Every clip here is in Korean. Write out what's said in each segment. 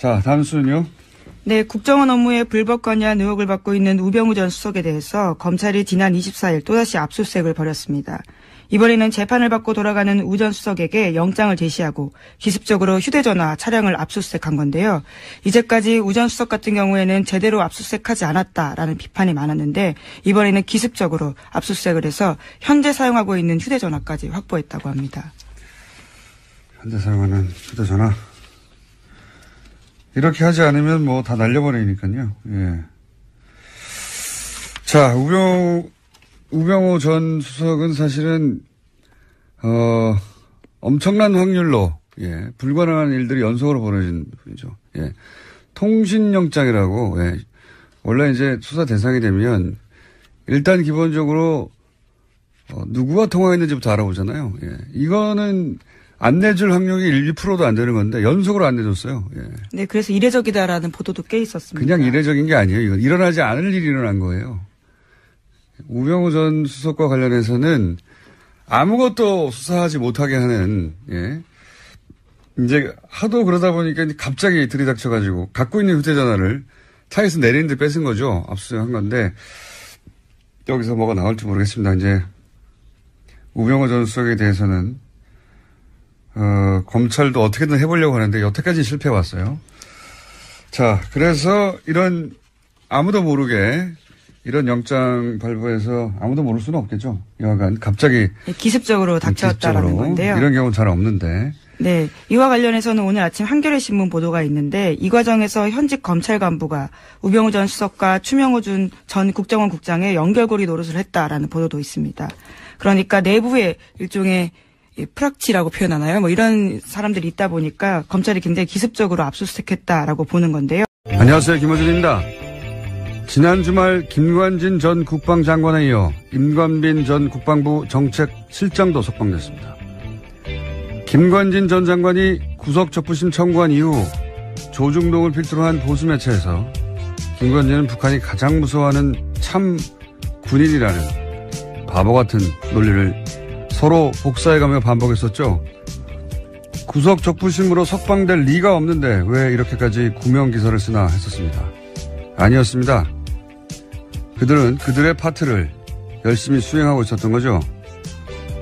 자, 다음 수는요. 네, 국정원 업무에 불법 관여한 의혹을 받고 있는 우병우 전 수석에 대해서 검찰이 지난 24일 또다시 압수수색을 벌였습니다. 이번에는 재판을 받고 돌아가는 우 전 수석에게 영장을 제시하고 기습적으로 휴대전화 차량을 압수수색한 건데요. 이제까지 우 전 수석 같은 경우에는 제대로 압수수색하지 않았다라는 비판이 많았는데 이번에는 기습적으로 압수수색을 해서 현재 사용하고 있는 휴대전화까지 확보했다고 합니다. 현재 사용하는 휴대전화. 이렇게 하지 않으면 뭐 다 날려버리니까요. 예. 자, 우병우, 우병우 전 수석은 사실은, 어, 엄청난 확률로, 예, 불가능한 일들이 연속으로 벌어진 분이죠. 예. 통신영장이라고, 예. 원래 이제 수사 대상이 되면, 일단 기본적으로, 어, 누구와 통화했는지부터 알아보잖아요. 예. 이거는 안 내줄 확률이 1%도 안 되는 건데 연속으로 안 내줬어요. 예. 네, 그래서 이례적이다라는 보도도 꽤 있었습니다. 그냥 이례적인 게 아니에요. 이건 일어나지 않을 일이 일어난 거예요. 우병우 전 수석과 관련해서는 아무것도 수사하지 못하게 하는 예. 이제 하도 그러다 보니까 갑자기 들이닥쳐가지고 갖고 있는 휴대전화를 차에서 내리는데 뺏은 거죠. 압수수색한 건데 여기서 뭐가 나올지 모르겠습니다. 이제 우병우 전 수석에 대해서는 어, 검찰도 어떻게든 해보려고 하는데 여태까지 실패해 왔어요. 자, 그래서 이런 아무도 모르게 이런 영장 발부해서 아무도 모를 수는 없겠죠. 여하간 갑자기 네, 기습적으로 닥쳤다라는 기습적으로. 건데요. 이런 경우는 잘 없는데. 네, 이와 관련해서는 오늘 아침 한겨레 신문 보도가 있는데 이 과정에서 현직 검찰 간부가 우병우 전 수석과 추명호 준전 국정원 국장의 연결고리 노릇을 했다라는 보도도 있습니다. 그러니까 내부에 일종의 이 프락치라고 표현하나요? 뭐 이런 사람들이 있다 보니까 검찰이 굉장히 기습적으로 압수수색했다라고 보는 건데요. 안녕하세요. 김호준입니다. 지난 주말 김관진 전 국방장관에 이어 임관빈 전 국방부 정책실장도 석방됐습니다. 김관진 전 장관이 구속 적부심 청구한 이후 조중동을 필두로 한 보수 매체에서 김관진은 북한이 가장 무서워하는 참 군인이라는 바보 같은 논리를 서로 복사해가며 반복했었죠. 구속 적부심으로 석방될 리가 없는데 왜 이렇게까지 구명 기사를 쓰나 했었습니다. 아니었습니다. 그들은 그들의 파트를 열심히 수행하고 있었던 거죠.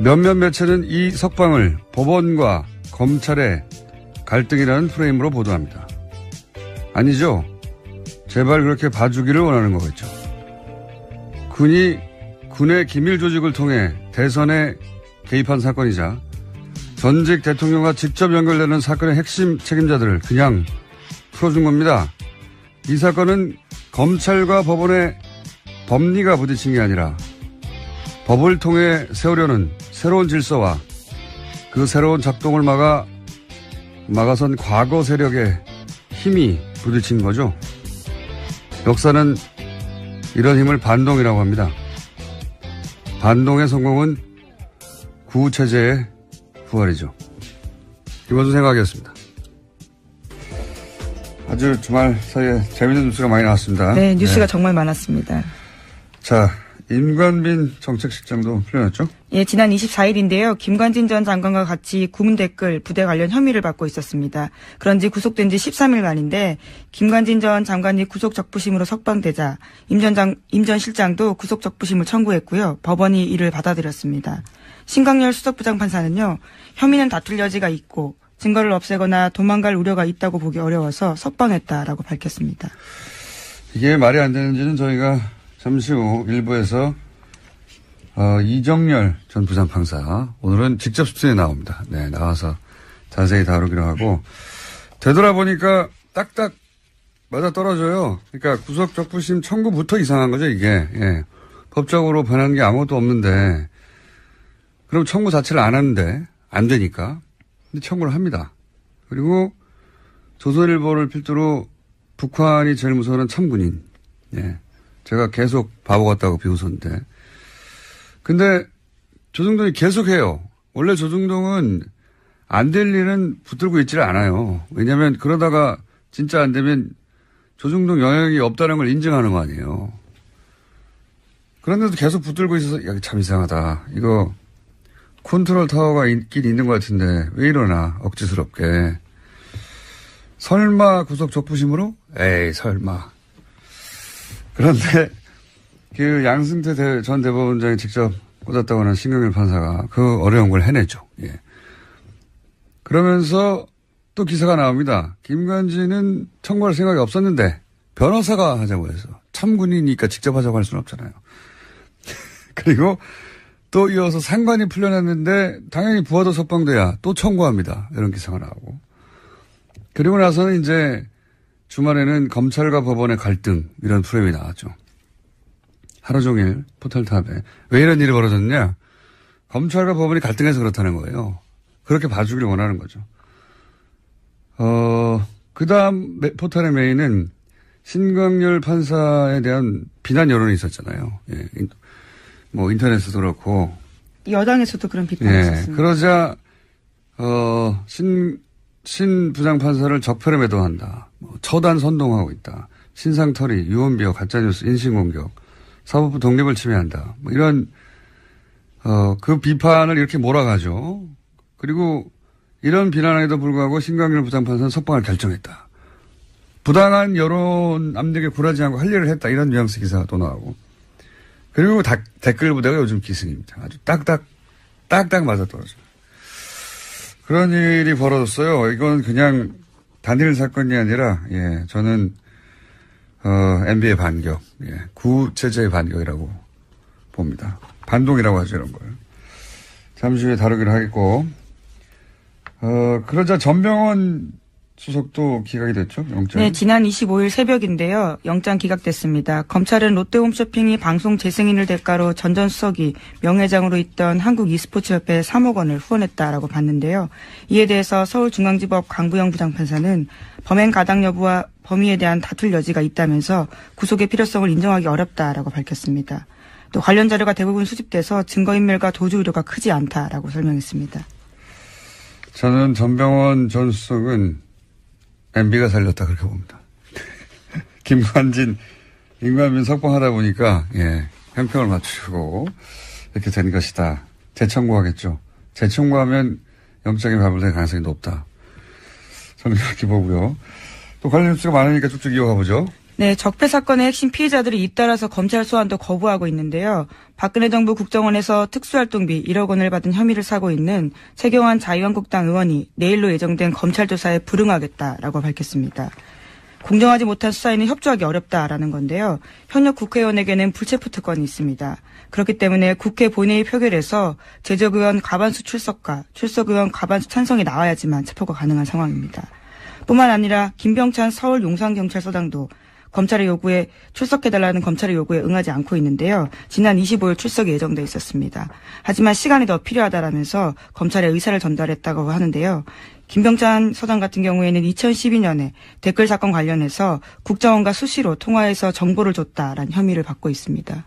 몇몇 매체는 이 석방을 법원과 검찰의 갈등이라는 프레임으로 보도합니다. 아니죠. 제발 그렇게 봐주기를 원하는 거겠죠. 군이 군의 기밀 조직을 통해 대선에 개입한 사건이자 전직 대통령과 직접 연결되는 사건의 핵심 책임자들을 그냥 풀어준 겁니다. 이 사건은 검찰과 법원의 법리가 부딪힌 게 아니라 법을 통해 세우려는 새로운 질서와 그 새로운 작동을 막아 막아선 과거 세력의 힘이 부딪힌 거죠. 역사는 이런 힘을 반동이라고 합니다. 반동의 성공은 구체제의 부활이죠. 김원수 생각이었습니다. 아주 주말 사이에 재밌는 뉴스가 많이 나왔습니다. 네, 뉴스가 정말 많았습니다. 자, 임관빈 정책실장도 풀려났죠? 예, 지난 24일인데요. 김관진 전 장관과 같이 구문 댓글 부대 관련 혐의를 받고 있었습니다. 그런지 구속된 지 13일 만인데 김관진 전 장관이 구속 적부심으로 석방되자 임전 장, 임전 실장도 구속 적부심을 청구했고요. 법원이 이를 받아들였습니다. 신광열 수석부장 판사는요. 혐의는 다툴 여지가 있고 증거를 없애거나 도망갈 우려가 있다고 보기 어려워서 석방했다라고 밝혔습니다. 이게 말이 안 되는지는 저희가 잠시 후 일부에서 어, 이정열 전 부장판사 오늘은 직접 수준에 나옵니다. 네, 나와서 자세히 다루기로 하고 되돌아보니까 딱딱 맞아 떨어져요. 그러니까 구속 적부심 청구부터 이상한 거죠, 이게. 예. 법적으로 변하는 게 아무것도 없는데 그럼 청구 자체를 안 하는데 안 되니까 근데 청구를 합니다. 그리고 조선일보를 필두로 북한이 제일 무서워하는 참군인. 예. 제가 계속 바보 같다고 비웃었는데. 근데 조중동이 계속 해요. 원래 조중동은 안 될 일은 붙들고 있지를 않아요. 왜냐하면 그러다가 진짜 안 되면 조중동 영향이 없다는 걸 인정하는 거 아니에요. 그런데도 계속 붙들고 있어서 야, 참 이상하다. 이거 컨트롤 타워가 있긴 있는 것 같은데 왜 이러나 억지스럽게. 설마 구속 적부심으로? 에이, 설마. 그런데 그 양승태 대, 전 대법원장이 직접 꽂았다고 하는 신경일 판사가 그 어려운 걸 해내죠. 예. 그러면서 또 기사가 나옵니다. 김관진은 청구할 생각이 없었는데 변호사가 하자고 해서 참군이니까 직접 하자고 할 수는 없잖아요. 그리고 또 이어서 상관이 풀려났는데 당연히 부하도 석방돼야 또 청구합니다. 이런 기사가 나오고. 그리고 나서는 이제 주말에는 검찰과 법원의 갈등 이런 프레임이 나왔죠. 하루 종일 포털탑에 왜 이런 일이 벌어졌냐? 검찰과 법원이 갈등해서 그렇다는 거예요. 그렇게 봐주길 원하는 거죠. 어, 그 다음 포털의 메인은 신광열 판사에 대한 비난 여론이 있었잖아요. 예. 뭐 인터넷에도 그렇고. 여당에서도 그런 비판이 예. 있었습니다. 그러자, 어, 신, 신 부장판사를 적폐로 매도한다. 뭐 처단 선동하고 있다. 신상털이, 유언비어, 가짜뉴스, 인신공격, 사법부 독립을 침해한다. 뭐 이런, 어, 그 비판을 이렇게 몰아가죠. 그리고 이런 비난에도 불구하고 신광일 부장판사는 석방을 결정했다. 부당한 여론 압력에 굴하지 않고 할 일을 했다. 이런 뉘앙스 기사가 또 나오고. 그리고 다, 댓글 부대가 요즘 기승입니다. 아주 딱딱, 딱딱 맞아 떨어져요. 그런 일이 벌어졌어요. 이건 그냥 단일 사건이 아니라, 예, 저는, 어, MB의 반격, 예, 구체제의 반격이라고 봅니다. 반동이라고 하죠, 이런 걸. 잠시 후에 다루기로 하겠고, 어, 그러자 전병원 수석도 기각이 됐죠, 영장. 네, 지난 25일 새벽인데요. 영장 기각됐습니다. 검찰은 롯데홈쇼핑이 방송 재승인을 대가로 전 전 수석이 명예장으로 있던 한국 e스포츠협회에 3억 원을 후원했다라고 봤는데요. 이에 대해서 서울중앙지법 강부영 부장판사는 범행 가당 여부와 범위에 대한 다툴 여지가 있다면서 구속의 필요성을 인정하기 어렵다라고 밝혔습니다. 또 관련 자료가 대부분 수집돼서 증거인멸과 도주 우려가 크지 않다라고 설명했습니다. 저는 전병원 전 수석은 MB가 살렸다 그렇게 봅니다. 김관진, 임관민 석방하다 보니까 예 형평을 맞추고 이렇게 된 것이다. 재청구하겠죠. 재청구하면 영장이 발부될 가능성이 높다. 저는 그렇게 보고요. 또 관련 뉴스가 많으니까 쭉쭉 이어가 보죠. 네, 적폐 사건의 핵심 피해자들이 잇따라서 검찰 소환도 거부하고 있는데요. 박근혜 정부 국정원에서 특수활동비 1억 원을 받은 혐의를 사고 있는 최경환 자유한국당 의원이 내일로 예정된 검찰 조사에 불응하겠다라고 밝혔습니다. 공정하지 못한 수사에는 협조하기 어렵다라는 건데요. 현역 국회의원에게는 불체포 특권이 있습니다. 그렇기 때문에 국회 본회의 표결에서 제적 의원 과반수 출석과 출석 의원 과반수 찬성이 나와야지만 체포가 가능한 상황입니다. 뿐만 아니라 김병찬 서울 용산경찰서장도 검찰의 요구에 출석해달라는 검찰의 요구에 응하지 않고 있는데요. 지난 25일 출석이 예정돼 있었습니다. 하지만 시간이 더 필요하다라면서 검찰의 의사를 전달했다고 하는데요. 김병찬 서장 같은 경우에는 2012년에 댓글 사건 관련해서 국정원과 수시로 통화해서 정보를 줬다라는 혐의를 받고 있습니다.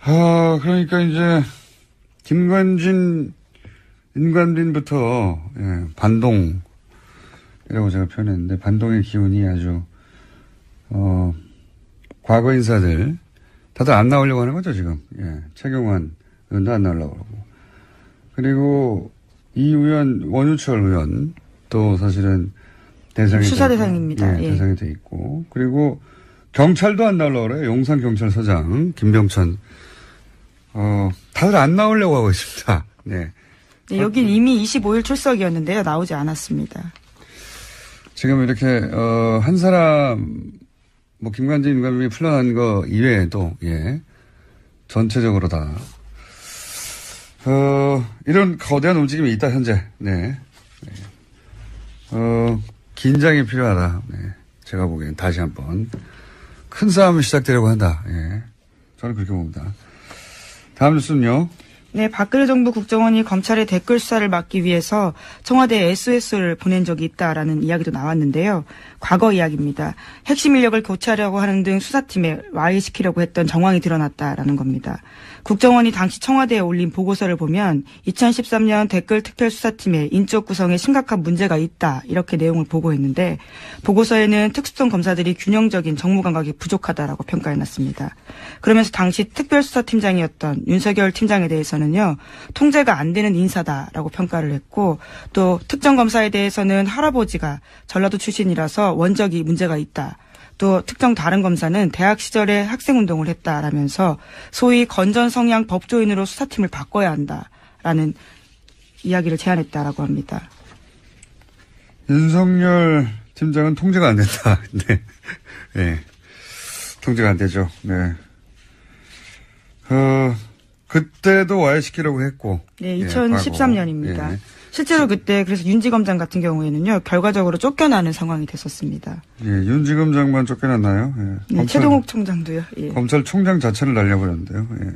아, 그러니까 이제 김관진, 인관빈부터 예, 반동이라고 제가 표현했는데 반동의 기운이 아주 어, 과거 인사들 다들 안 나오려고 하는 거죠 지금. 예, 최경환 의원도 안 나오려고 그러고 그리고 이 의원 원유철 의원 또 사실은 대상이 수사 돼 대상입니다. 예, 예. 대상이 돼 있고 그리고 경찰도 안 나오려고 그래요. 용산 경찰서장 김병천 어 다들 안 나오려고 하고 있습니다. 네. 네, 여긴 이미 25일 출석이었는데요. 나오지 않았습니다. 지금 이렇게 어, 한 사람 뭐 김관진 인감이 풀려난 거 이외에도 예 전체적으로 다. 어, 이런 거대한 움직임이 있다 현재. 네, 네. 어, 긴장이 필요하다. 네. 제가 보기엔 다시 한번. 큰 싸움이 시작되려고 한다. 예. 저는 그렇게 봅니다. 다음 뉴스는요 네, 박근혜 정부 국정원이 검찰의 댓글 수사를 막기 위해서 청와대에 SOS를 보낸 적이 있다라는 이야기도 나왔는데요. 과거 이야기입니다. 핵심 인력을 교체하려고 하는 등 수사팀에 와해시키려고 했던 정황이 드러났다라는 겁니다. 국정원이 당시 청와대에 올린 보고서를 보면 2013년 댓글 특별수사팀의 인적 구성에 심각한 문제가 있다 이렇게 내용을 보고했는데 보고서에는 특수성 검사들이 균형적인 정무 감각이 부족하다라고 평가해놨습니다. 그러면서 당시 특별수사팀장이었던 윤석열 팀장에 대해서는요 통제가 안 되는 인사다라고 평가를 했고 또 특정 검사에 대해서는 할아버지가 전라도 출신이라서 원적이 문제가 있다. 또 특정 다른 검사는 대학 시절에 학생 운동을 했다라면서 소위 건전 성향 법조인으로 수사팀을 바꿔야 한다라는 이야기를 제안했다라고 합니다. 윤석열 팀장은 통제가 안 된다. 네. 네. 통제가 안 되죠. 네. 어, 그때도 와해시키려고 했고. 네, 2013년입니다. 예, 실제로 그때 그래서 윤지검장 같은 경우에는요 결과적으로 쫓겨나는 상황이 됐었습니다. 예, 윤지검장만 쫓겨났나요? 예. 네, 검찰, 최동욱 총장도요. 예. 검찰총장 자체를 날려버렸는데요. 예.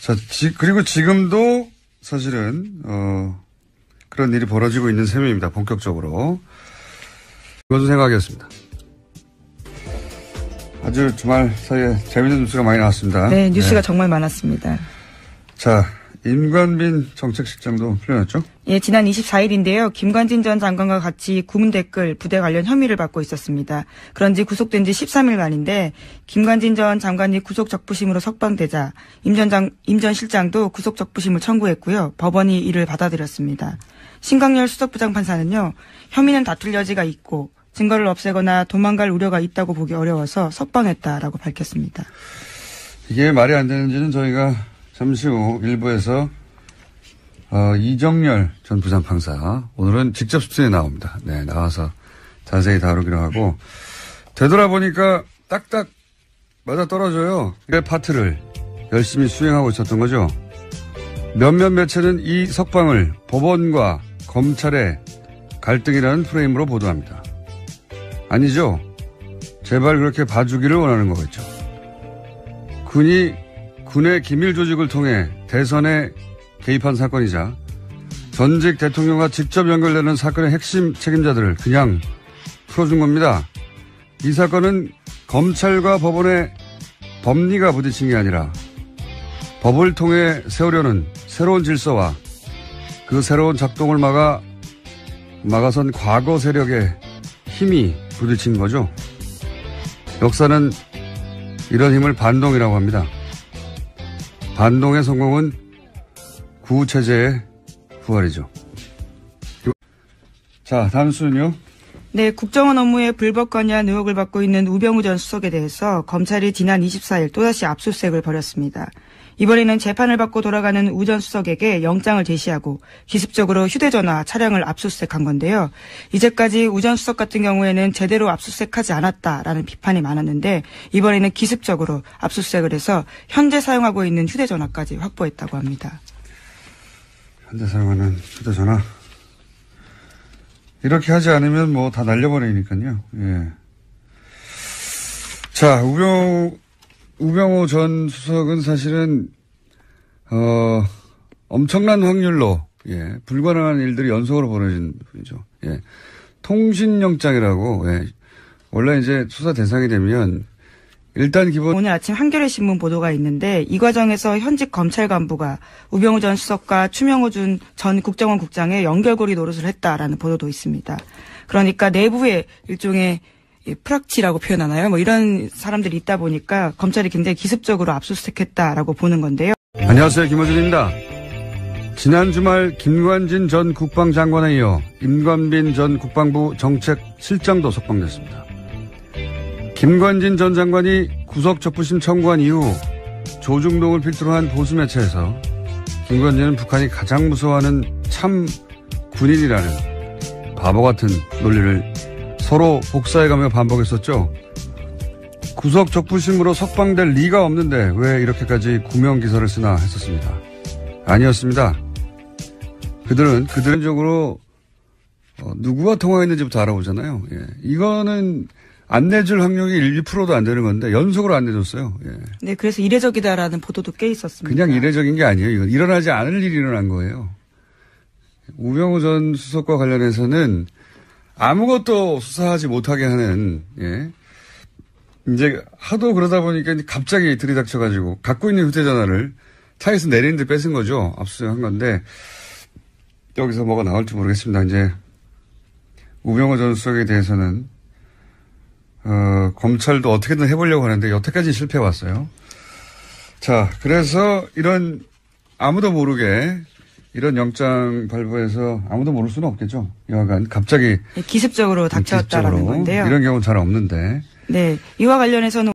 자, 지, 그리고 지금도 사실은 어, 그런 일이 벌어지고 있는 셈입니다. 본격적으로. 이것도 생각이었습니다. 아주 주말 사이에 재밌는 뉴스가 많이 나왔습니다. 네, 뉴스가 네. 정말 많았습니다. 자, 임관빈 정책실장도 풀려났죠? 예, 지난 24일인데요. 김관진 전 장관과 같이 구문 댓글 부대 관련 혐의를 받고 있었습니다. 그런지 구속된 지 13일 만인데 김관진 전 장관이 구속 적부심으로 석방되자 임전 장, 임전 실장도 구속 적부심을 청구했고요. 법원이 이를 받아들였습니다. 신광열 수석부장 판사는요. 혐의는 다툴 여지가 있고 증거를 없애거나 도망갈 우려가 있다고 보기 어려워서 석방했다라고 밝혔습니다. 이게 말이 안 되는지는 저희가 잠시 후 일부에서 어, 이정열 전 부산 판사 오늘은 직접 수준에 나옵니다. 네, 나와서 자세히 다루기로 하고 되돌아보니까 딱딱 맞아 떨어져요. 그 파트를 열심히 수행하고 있었던 거죠. 몇몇 매체는 이 석방을 법원과 검찰의 갈등이라는 프레임으로 보도합니다. 아니죠. 제발 그렇게 봐주기를 원하는 거겠죠. 군이 군의 기밀 조직을 통해 대선에 개입한 사건이자 전직 대통령과 직접 연결되는 사건의 핵심 책임자들을 그냥 풀어준 겁니다. 이 사건은 검찰과 법원의 법리가 부딪힌 게 아니라 법을 통해 세우려는 새로운 질서와 그 새로운 작동을 막아 막아선 과거 세력의 힘이 부딪힌 거죠. 역사는 이런 힘을 반동이라고 합니다. 반동의 성공은 구체제의 부활이죠. 자, 다음 수는요. 네, 국정원 업무에 불법 관여한 의혹을 받고 있는 우병우 전 수석에 대해서 검찰이 지난 24일 또다시 압수수색을 벌였습니다. 이번에는 재판을 받고 돌아가는 우 전 수석에게 영장을 제시하고 기습적으로 휴대전화 차량을 압수수색한 건데요. 이제까지 우 전 수석 같은 경우에는 제대로 압수수색하지 않았다라는 비판이 많았는데 이번에는 기습적으로 압수수색을 해서 현재 사용하고 있는 휴대전화까지 확보했다고 합니다. 현재 사용하는 휴대전화 이렇게 하지 않으면 뭐 다 날려버리니까요. 예. 자, 우병 우 우병우 전 수석은 사실은 어 엄청난 확률로 예 불가능한 일들이 연속으로 벌어진 분이죠. 예 통신영장이라고 예 원래 이제 수사 대상이 되면 일단 기본 오늘 아침 한겨레 신문 보도가 있는데 이 과정에서 현직 검찰 간부가 우병우 전 수석과 추명호 준전 국정원 국장의 연결고리 노릇을 했다라는 보도도 있습니다. 그러니까 내부에 일종의 프락치라고 표현하나요? 뭐 이런 사람들이 있다 보니까 검찰이 굉장히 기습적으로 압수수색했다라고 보는 건데요. 안녕하세요. 김호준입니다. 지난 주말 김관진 전 국방장관에 이어 임관빈 전 국방부 정책실장도 석방됐습니다. 김관진 전 장관이 구속 적부심 청구한 이후 조중동을 필두로 한 보수 매체에서 김관진은 북한이 가장 무서워하는 참 군인이라는 바보 같은 논리를 서로 복사해가며 반복했었죠. 구속 적부심으로 석방될 리가 없는데 왜 이렇게까지 구명 기사를 쓰나 했었습니다. 아니었습니다. 그들은 그들적으로 어, 누구와 통화했는지부터 알아보잖아요. 예. 이거는 안 내줄 확률이 1%도 안 되는 건데 연속으로 안 내줬어요. 예. 네, 그래서 이례적이다라는 보도도 꽤 있었습니다. 그냥 이례적인 게 아니에요. 이건 일어나지 않을 일이 일어난 거예요. 우병우 전 수석과 관련해서는 아무것도 수사하지 못하게 하는 예. 이제 하도 그러다 보니까 갑자기 들이닥쳐가지고 갖고 있는 휴대전화를 차에서 내리는데 뺏은 거죠. 압수수색한 건데 여기서 뭐가 나올지 모르겠습니다. 이제 우병호 전 수석에 대해서는 어, 검찰도 어떻게든 해보려고 하는데 여태까지 실패해 왔어요. 자, 그래서 이런 아무도 모르게 이런 영장 발부해서 아무도 모를 수는 없겠죠. 여하간 갑자기 기습적으로 닥쳤다라는 건데요. 이런 경우는 잘 없는데 네. 이와 관련해서는